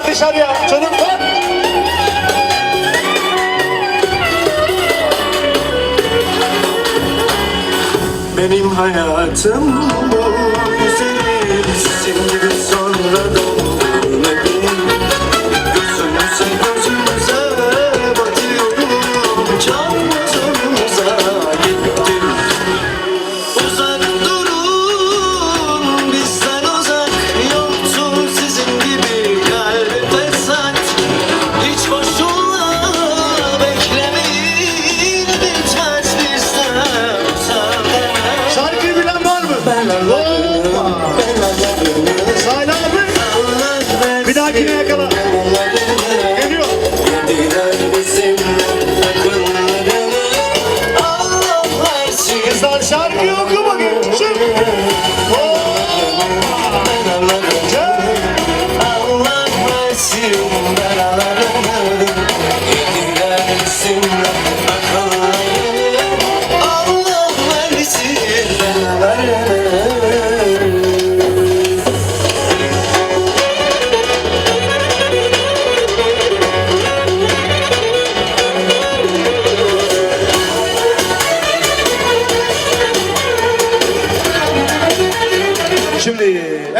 dışarıya çocuklar. Benim hayatım bu Sayla abi. Bir dahakine yakala. Geliyor. Kızlar şarkıyı oku bakayım. Şimdi. Şimdi. en